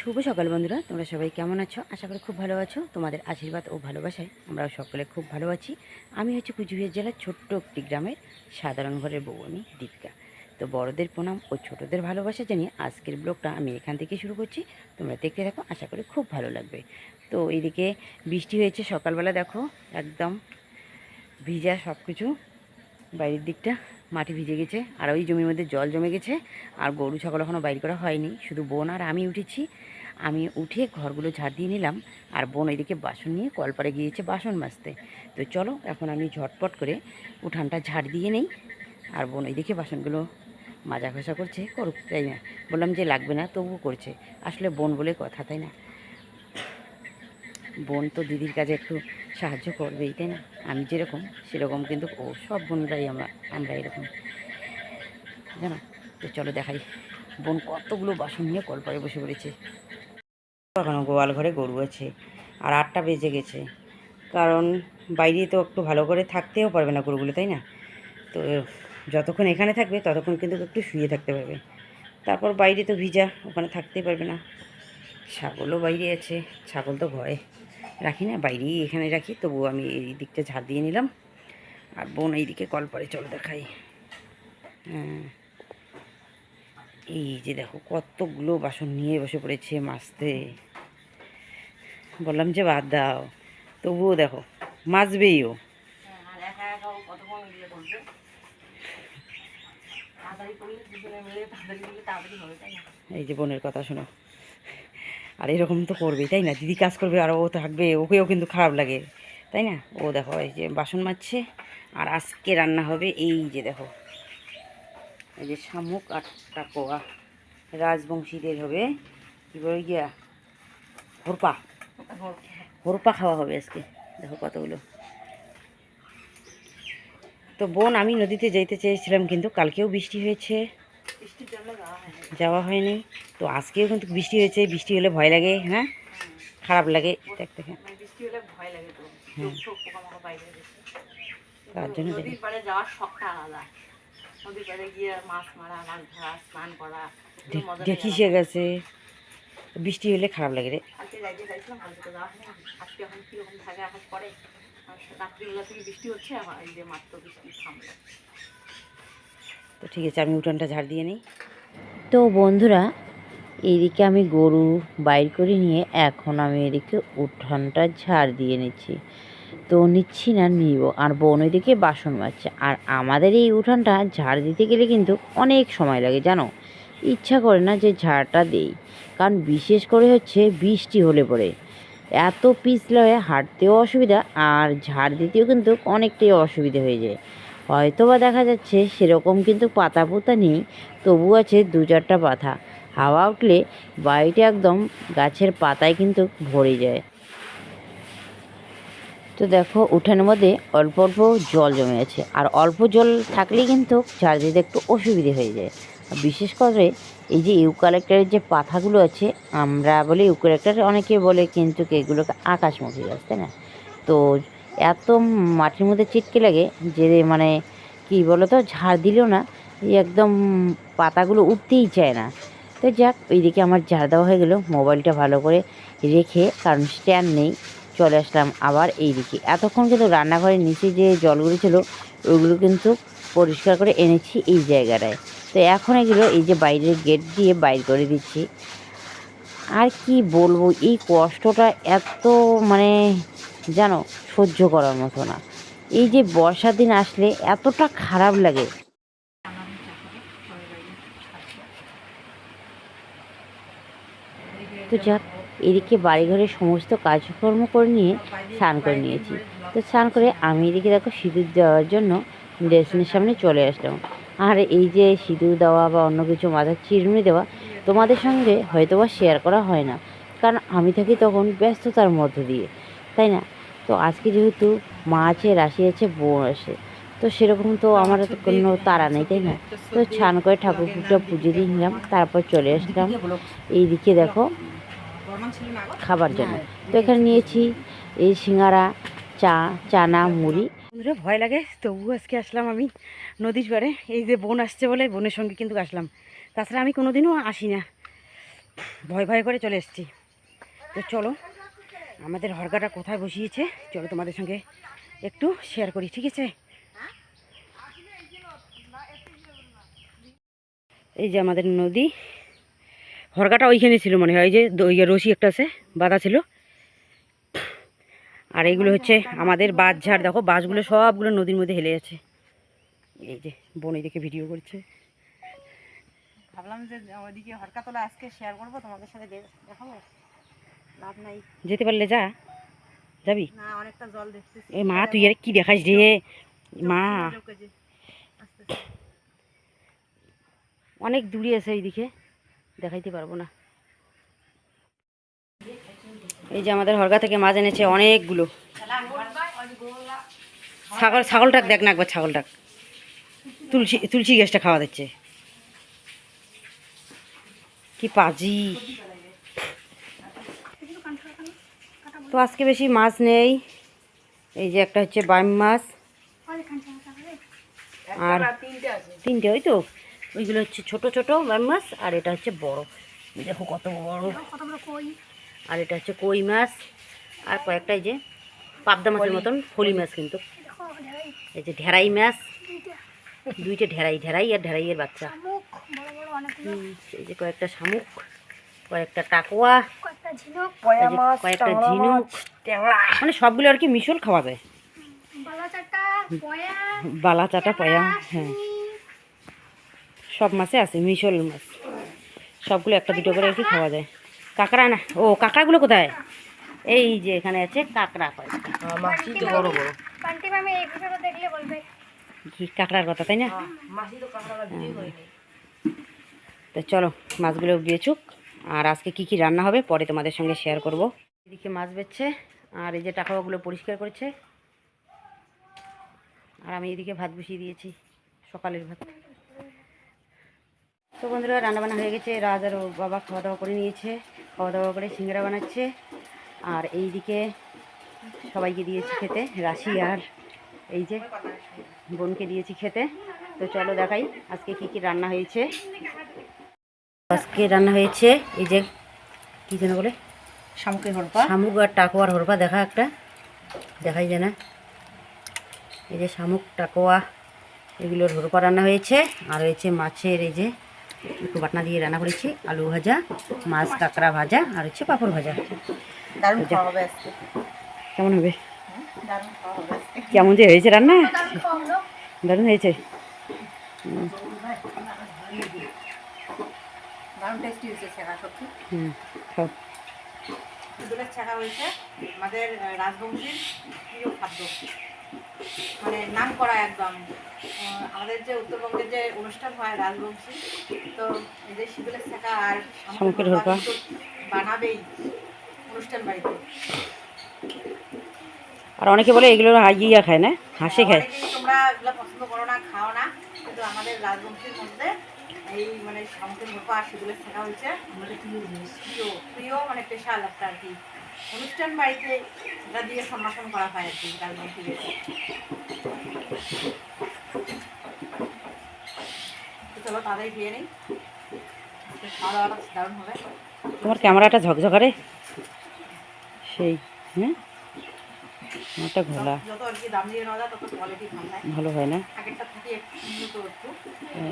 শুভ সকাল বন্ধুরা, তোমরা সবাই কেমন আছো? আশা করি খুব ভালো আছো। তোমাদের আশীর্বাদ ও ভালোবাসায় আমরা সকলে খুব ভালো আছি। আমি হচ্ছে কুচবিহার জেলার ছোট্ট একটি গ্রামের সাধারণ ঘরের আমি দীপিকা। তো বড়দের প্রণাম ও ছোটদের ভালোবাসা জানিয়ে আজকের ব্লগটা আমি এখান থেকে শুরু করছি। তোমরা দেখতে থাকো, আশা করি খুব ভালো লাগবে। তো এদিকে বৃষ্টি হয়েছে সকালবেলা, দেখো, একদম ভিজা সব কিছু বাইরের দিকটা। মাটি ভিজে গেছে, আর ওই জমির মধ্যে জল জমে গেছে, আর গরু, ছাগল এখনও বাইর করা হয়নি। শুধু বোন আর আমি উঠেছি। আমি উঠে ঘরগুলো ঝাড় দিয়ে নিলাম, আর বোন এদিকে বাসন নিয়ে কলপারে গিয়েছে বাসন মাজতে। তো চলো, এখন আমি ঝটপট করে উঠানটা ঝাড় দিয়ে নেই, আর বোন এদিকে বাসনগুলো মাজা ঘষা করছে, করুক, তাই না? বললাম যে লাগবে না, তবুও করছে। আসলে বোন বলে কথা, তাই না? বোন তো দিদির কাজে একটু সাহায্য করবেই, তাই না? আমি যেরকম, সেরকম কিন্তু ও সব বোনরাই আমরা আমরা এরকম। জানো? তো চলো দেখাই। বোন কতগুলো বাসন নিয়ে কলপারে বসে পড়েছে। এখনও গোয়াল ঘরে গরু আছে, আর আটটা বেজে গেছে। কারণ বাইরে তো একটু ভালো করে থাকতেও পারবে না গরুগুলো, তাই না? তো যতক্ষণ এখানে থাকবে, ততক্ষণ কিন্তু একটু শুয়ে থাকতে পারবে। তারপর বাইরে তো ভিজা, ওখানে থাকতেই পারবে না। ছাগলও বাইরে আছে, ছাগল তো ঘরে রাখি না বাইরেই এখানে রাখি। তবুও আমি এই দিকটা ঝাড় দিয়ে নিলাম। আর বোন এইদিকে কল পরে চল দেখাই। হ্যাঁ। এই যে দেখো কতগুলো বাসন নিয়ে বসে পড়েছে মাজতে। বললাম যে বাদ দাও। তবুও দেখো মাজবেই ও। এই যে বোনের কথা শোনো। আর এরকম তো করবেই তাই না? দিদি কাজ করবে, আর ও থাকবে, ওকেও কিন্তু খারাপ লাগে, তাই না? ও দেখো এই যে বাসন মাজছে, আর আজকে রান্না হবে এই যে দেখো। এই যে শামুক আর টাকোয়া, রাজবংশীদের হবে, কী বলে গিয়া? হরপা হরপা খাওয়া হবে আজকে, দেখো কতগুলো। তো বোন, আমি নদীতে যেতে চেয়েছিলাম কিন্তু কালকেও বৃষ্টি হয়েছে। যাওয়া হয়নি। তো আজকেও কিন্তু বৃষ্টি হয়েছে বৃষ্টি হলে ভয় লাগে হ্যাঁ? খারাপ লাগে দেখতে বৃষ্টি হলে ভয় লাগে তো। হ্যাঁ। তার জন্য দেখি। দেখি। সে গেছে। বৃষ্টি হলে খারাপ লাগে রে। তো ঠিক আছে আমি উঠানটা ঝাড় দিয়ে নিই। তো বন্ধুরা, এদিকে আমি গরু বাইর করে নিয়ে এখন আমি এদিকে উঠানটা ঝাড় দিয়ে নিচ্ছি। তো নিচ্ছি না, নিব। আর বোন ওইদিকে বাসন মাজছে। আর আমাদের এই উঠানটা ঝাড় দিতে গেলে কিন্তু অনেক সময় লাগে, জানো? ইচ্ছা করে না যে ঝাড়টা দেই। কারণ বিশেষ করে হচ্ছে বৃষ্টি হলে পরে। এত পিছলে হয়ে হাঁটতেও অসুবিধা, আর ঝাড় দিতেও কিন্তু অনেকটাই অসুবিধা হয়ে যায়। হয়তো বা দেখা যাচ্ছে সেরকম কিন্তু পাতা পোতা নেই তবু আছে দু চারটা পাতা হাওয়া উঠলে বাড়িটা একদম গাছের পাতায় কিন্তু ভরে যায়। তো দেখো, উঠানের মধ্যে অল্প অল্প জল জমে আছে। আর অল্প জল থাকলেই কিন্তু ঝাড় দিতে একটু অসুবিধে হয়ে যায়। বিশেষ করে এই যে ইউকালেক্টারের যে পাতাগুলো আছে, আমরা বলি ইউকালেক্টার অনেকে বলে কিন্তু এগুলোকে আকাশমুখী গাছ, তাই না? তো এত মাটির মধ্যে চিটকে লাগে যে মানে কি বলো তো ঝাড় দিলেও না একদম পাতাগুলো উঠতেই চায় না। তো যাক, ওইদিকে আমার ঝাড় দেওয়া হয়ে গেলো, মোবাইলটা ভালো করে রেখে, কারণ স্ট্যান্ড নেই, চলে আসলাম আবার এই দিকে এতক্ষণ কিন্তু রান্নাঘরের নিচে যে জলগুলো ছিল ওইগুলো কিন্তু পরিষ্কার করে এনেছি এই জায়গাটায়। তো এখন এগুলো এই যে বাইরের গেট দিয়ে বাইর করে দিচ্ছি। আর কি বলব, এই কষ্টটা এত মানে জানো সহ্য করার মতো না। এই যে বর্ষার দিন আসলে এতটা খারাপ লাগে। তো যাক, এদিকে বাড়িঘরের সমস্ত কাজকর্ম করে নিয়ে স্নান করে নিয়েছি। তো স্নান করে আমি এদিকে দেখো সিঁদুর দেওয়ার জন্য ড্রেসিনের সামনে চলে আসলাম। আর এই যে সিঁদুর দেওয়া বা অন্য কিছু মাথার চিরুনি দেওয়া, তোমাদের সঙ্গে হয়তো বা শেয়ার করা হয় না। কারণ আমি থাকি তখন ব্যস্ততার মধ্য দিয়ে, তাই না? তো আজকে যেহেতু মা আছে, রাশি আছে বোন আছে, তো সেরকম তো আমার কোনো তারা নেই, তাই না? তো স্নান করে ঠাকুর পুজো পুজো দিয়ে নিলাম, তারপর চলে আসলাম। এইদিকে দেখো, খাবার জন্য। তো এখানে নিয়েছি এই সিঙ্গারা, চা, চানা, মুড়ি। বন্ধুরা, ভয় লাগে তবু আজকে আসলাম আমি নদীর পাড়ে। এই যে বোন আসছে বলে বোনের সঙ্গে কিন্তু আসলাম। তাছাড়া আমি কোনোদিনও আসি না ভয় ভয় করে চলে এসেছি। তো চলো আমাদের হরগাটা কোথায় বসিয়েছে? চলো তোমাদের সঙ্গে একটু শেয়ার করি, ঠিক আছে? এই যে আমাদের নদী। হরগাটা ওইখানে ছিল মনে হয় যে ওই যে রশি একটা আছে, বাঁধা ছিল। আর এইগুলো হচ্ছে আমাদের বাঁশ ঝাড়, দেখো বাঁশগুলো সবগুলো নদীর মধ্যে হেলে আছে এই যে বোন দেখে ভিডিও করছে। ভাবলাম যে ওইদিকে হরকাতলা আজকে শেয়ার করব, তোমাদের সাথে দেখাবো। লাভ নাই। যেতে পারলে যা যাবি? না অনেকটা জল দেখতেছি। এ মা তুই আর কি দেখাস রে মা। অনেক দূরে আছে এইদিকে দেখাইতে পারব না। এই যে আমাদের হরগা থেকে মাছ এনেছে অনেকগুলো। ছাগল ছাগলটাক দেখ না একবার ছাগলটাক তুলসী তুলসী গ্যাসটা খাওয়া দিচ্ছে। কি পাজি। তো আজকে বেশি মাছ নেই। এই যে একটা হচ্ছে বাইম মাছ। আর তিনটে, ওই তো? ওইগুলো হচ্ছে ছোট ছোট বাইম মাছ, আর এটা হচ্ছে বড়। দেখো কত বড়। আর এটা হচ্ছে কই মাছ। আর কয়েকটা এই যে পাবদা মাছের মতন ফলি মাছ কিন্তু। এই যে ঢেরাই মাছ। দুইটা ঢেরাই ঢেরাই আর ঢেরাইয়ের বাচ্চা। এই যে কয়েকটা শামুক। কয়েকটা টাকোয়া কয়েকটা ঝিনুক মানে সবগুলো আর কি মিশল খাওয়া যায়। বালা চাটা পয়া হ্যাঁ। সব মাছে আছে মিশল মাছ। সবগুলো একটা দুটো করে আর কি খাওয়া যায়। কাঁকড়া না ও কাঁকড়াগুলো কোথায়? এই যে এখানে আছে কাঁকড়া কয়েকটা। মাছি তো বড় বড়। বান্টি মামি এই ভিডিওটা দেখলে বলবে। কি কাঁকড়ার কথা তাই না? মাছি তো কাঁকড়া ভিডিও হয়নি। তো চলো মাছগুলো বেচুক। আর আজকে কি কি রান্না হবে পরে তোমাদের সঙ্গে শেয়ার করব। এদিকে মাছ বেচছে, আর এই যে টাকাগুলো পরিষ্কার করেছে। আর আমি এদিকে ভাত বসিয়ে দিয়েছি, সকালের ভাত। তো বন্ধুরা, রান্নাবান্না হয়ে গেছে। রাজ আর বাবা খাওয়া দাওয়া করে নিয়েছে খাওয়া দাওয়া করে সিঙ্গারা বানাচ্ছে। আর এইদিকে সবাইকে দিয়েছি খেতে, রাশি আর এই যে বোনকে দিয়েছি খেতে। তো চলো দেখাই আজকে কি কি রান্না হয়েছে। আজকে রান্না হয়েছে এই যে কি যেন বলে? শামুকের হরপা। শামুক আর টাকোয়ার হরপা দেখা একটা দেখাই যায় না। এই যে শামুক টাকোয়া এগুলোর হরপা রান্না হয়েছে আর হয়েছে মাছের এই যে একটু বাটনা দিয়ে রান্না করেছি আলু ভাজা মাছ কাঁকড়া ভাজা আর হচ্ছে পাঁপড় ভাজা। কেমন হবে? কেমন যে হয়েছে রান্না? দারুণ হয়েছে দারুণ টেস্টি হয়েছে ছেঁকা সত্যি হুম খাও দুধের ছেঁকা হয়েছে। আমাদের রাজবংশীর প্রিয় খাদ্য। মানে নাম করা একদম। আমাদের যে উত্তরবঙ্গের যে অনুষ্ঠান হয় রাজবংশী তো এই যে শিগুলের ছেঁকা আর বানাবেই অনুষ্ঠান বাড়িতে। আর অনেকে বলে এগুলো ইয়া খায় না? হাসি খায়। তোমরা এগুলো পছন্দ করো না খাও না। কিন্তু আমাদের রাজবংশীর মধ্যে এই মানে হরপা আর শিগুলের ছেঁকা হয়েছে। প্রিয় প্রিয় মানে স্পেশাল একটা আর কি অনুষ্ঠান বাড়িতে এটা দিয়ে সম্ভাষণ করা হয় আর কি তো চলো তাদের বিয়ে নেই। আজকে খাওয়া দাওয়াটা দারুণ হবে। তোমার ক্যামেরাটা ঝকঝকারে? সেই হ্যাঁ? আমারটা ঘোলা। যত আর কি দাম দিয়ে নেওয়া যায় তত কোয়ালিটি ভালো হয় ভালো হয় না? আগেরটা থেকে একটু।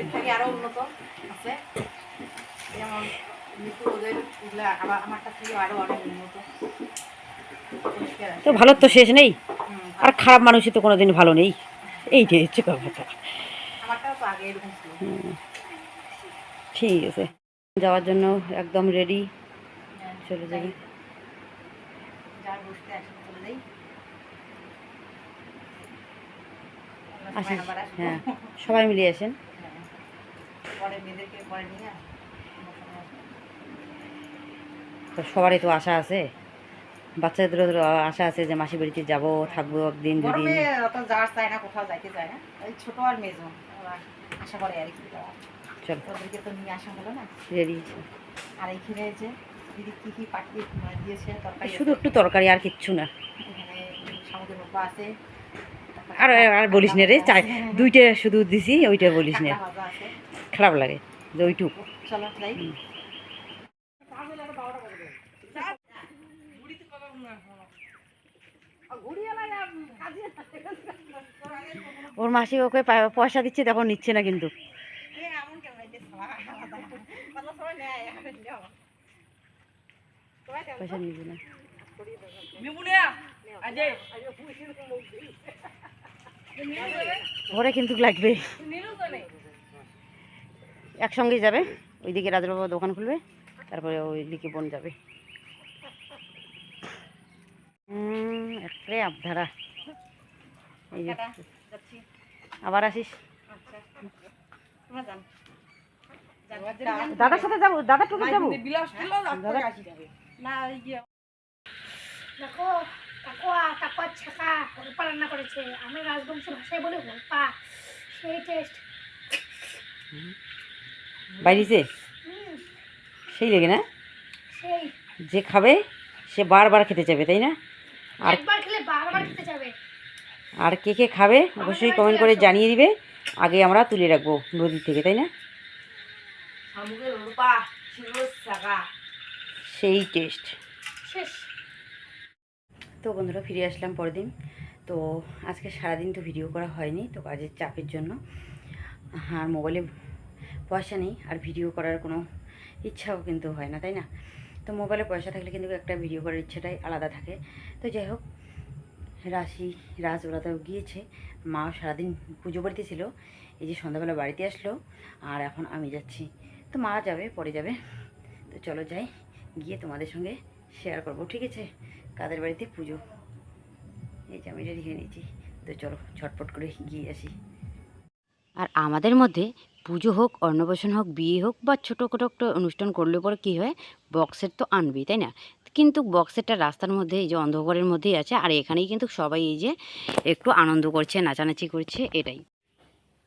এর থেকে আরও উন্নত আছে। যেমন মৃত্যু ওদের আবার আমারটা থেকে আরও অনেক উন্নত। তো ভালোর তো শেষ নেই। আর খারাপ মানুষই তো কোনোদিন ভালো নেই। এইটাই হচ্ছে কথা আমারটাও তো আগে এরকম ছিল। ঠিক আছে। যাওয়ার জন্য একদম রেডি চলে যাবি। যার বসতে আসে চলে যাই। আসিস সময় আবার আসব। হ্যাঁ সবাই মিলে আসেন। হ্যাঁ। পরে মেয়েদেরকে পরে নিয়ে আসব। অন্য সময় আসব। তো সবারই তো আশা আছে। বাচ্চাদেরও তো আশা আছে যে মাসি বাড়িতে যাব থাকব একদিন দুদিন। যাওয়ার চায় না কোথাও যাইতে চায় না। ওই ছোট আর মেজো ওরা আশা করে আর কি। যাওয়া। ওদেরকে তো নিয়ে আসা হলো না। রেডি। আর এইখানে যে দিদি কী কী পাঠিয়ে দিয়েছে তরকারি শুধু একটু তরকারি আর কিচ্ছু না। সামুদ্রিক মুরগা আছে। আর আর বলিস না রে চাই দুইটা শুধু দিছি ওইটা বলিস না। খারাপ লাগে যে ওইটুক। ওর মাসি ওকে পয়সা দিচ্ছে তখন নিচ্ছে না কিন্তু। পয়সা ওরে কিন্তু লাগবে। একসঙ্গে যাবে। ওইদিকে রাজের বাবা দোকান খুলবে তারপরে ওইদিকে বোন যাবে। হুম একটাই আবধারা এই যে। আবার আসিস। দাদার সাথে যাব দাদার টুকু যাব? দেখো কাকুয়া কাকুয়া ছাকা হরপা রান্না করেছে। আমি রাজবংশী ভাষায় বলি হরপা সেই টেস্ট বাইরেছে? সেই লেগে না? যে খাবে সে বারবার খেতে চাইবে তাই না? আর একবার খেলে বারবার খেতে যাবে আর কে কে খাবে অবশ্যই কমেন্ট করে জানিয়ে দিবে। আগে আমরা তুলে রাখব নদী থেকে তাই না? সেই টেস্ট। তো বন্ধুরা ফিরে আসলাম পরের দিন তো আজকে সারাদিন তো ভিডিও করা হয়নি তো কাজের চাপের জন্য। আর মোবাইলে পয়সা নেই আর ভিডিও করার কোনো ইচ্ছাও কিন্তু হয় না, তাই না? তো মোবাইলে পয়সা থাকলে কিন্তু একটা ভিডিও করার ইচ্ছাটাই আলাদা থাকে। তো যাই হোক, রাশি, রাজ ওরা তো গিয়েছে। মা সারাদিন পুজো বাড়িতে ছিল, এই যে সন্ধ্যাবেলা বাড়িতে আসলো, আর এখন আমি যাচ্ছি। তো মা যাবে, পরে যাবে। তো চলো যাই, গিয়ে তোমাদের সঙ্গে শেয়ার করব, ঠিক আছে? কাদের বাড়িতে পুজো? এই যে আমি রেডি হয়ে নিয়েছি। তো চলো ছটপট করে গিয়ে আসি। আর আমাদের মধ্যে পুজো হোক, অন্নপ্রাশন হোক, বিয়ে হোক বা ছোটো খাটো একটা অনুষ্ঠান করলে পরে কী হয়? বক্সের তো আনবি তাই না? কিন্তু বক্সেরটা রাস্তার মধ্যে, এই যে অন্ধকারের মধ্যেই আছে, আর এখানেই কিন্তু সবাই এই যে একটু আনন্দ করছে, নাচানাচি করছে, এটাই।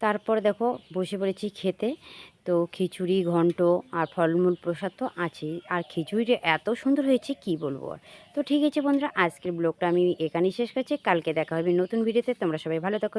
তারপর দেখো, বসে পড়েছি খেতে, তো খিচুড়ি, ঘন্ট আর ফলমূল প্রসাদ তো আছেই। আর খিচুড়িটা এত সুন্দর হয়েছে, কি বলব তো ঠিক আছে বন্ধুরা, আজকের ব্লগটা আমি এখানেই শেষ করছি। কালকে দেখা হবে নতুন ভিডিওতে, তোমরা সবাই ভালো থাকো।